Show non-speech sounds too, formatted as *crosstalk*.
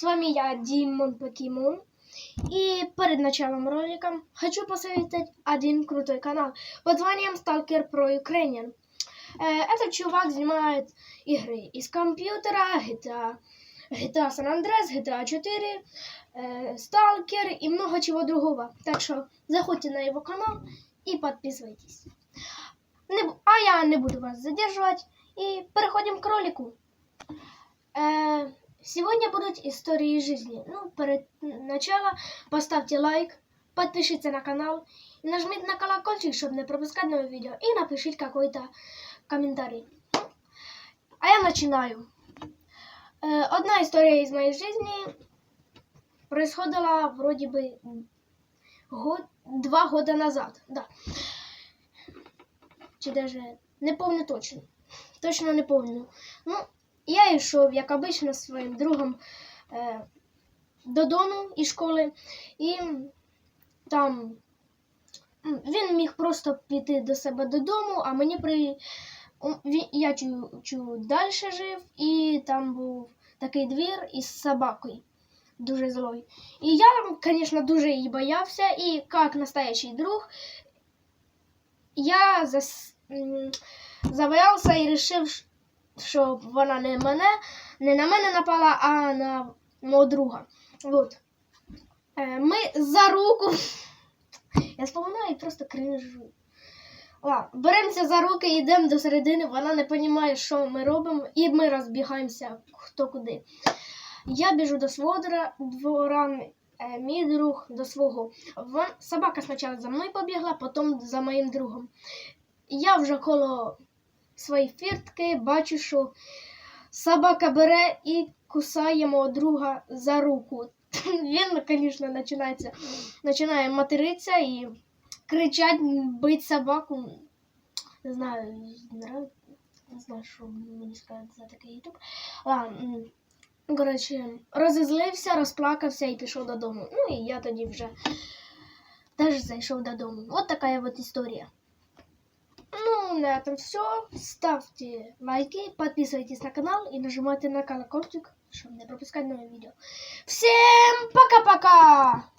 я Димон Покемон. И перед началом ролика хочу посоветовать один крутой канал под названием Stalker Pro Ukrainian. Э, Этот чувак снимает игры из компьютера, GTA, GTA San Andreas, GTA 4, э, Stalker и много чего другого. Так что заходите на его канал и подписывайтесь. Не бу- а я не буду вас задерживать и переходим к ролику. Э, Сегодня будут истории жизни. Ну, перед начала поставьте лайк, подпишитесь на канал и нажмите на колокольчик, чтобы не пропускать новые видео. И напишите какой-то комментарий. А я начинаю. Э, Одна история из моей жизни происходила вроде бы год, два года назад. Да. Чи даже не помню точно. Точно не помню. Ну, я йшов, як обично, зі своїм другом е, додому із школи, і там він міг просто піти до себе додому, а мені при. Я чу, далі жив, і там був такий двір із собакою. Дуже злой. І я, звісно, дуже її боявся, і як настоящий друг, я зас... м, забоявся і вирішив, щоб вона не мене, не на мене напала, а на мого друга. Вот. Е, Ми за руку. Я споминаю і просто кринжу. Беремося за руки, йдемо до середини, вона не розуміє, що ми робимо, і ми розбігаємося хто куди. Я біжу до свого двора, двора е, мій друг до свого. Вон, собака спочатку за мною побігла, потім за моїм другом. Я вже коло свої фіртки, бачу, що собака бере і кусає мого друга за руку. *laughs* Він, звісно, починається, починає материтися і кричать, бить собаку. Не знаю, не знаю, що мені сказати за такий ютуб. М, коротше, розізлився, розплакався і пішов додому. Ну і я тоді вже теж зайшов додому. От така от історія. Ну, на этом все. Ставьте лайки, подписывайтесь на канал и нажимайте на колокольчик, чтобы не пропускать новые видео. Всем пока-пока!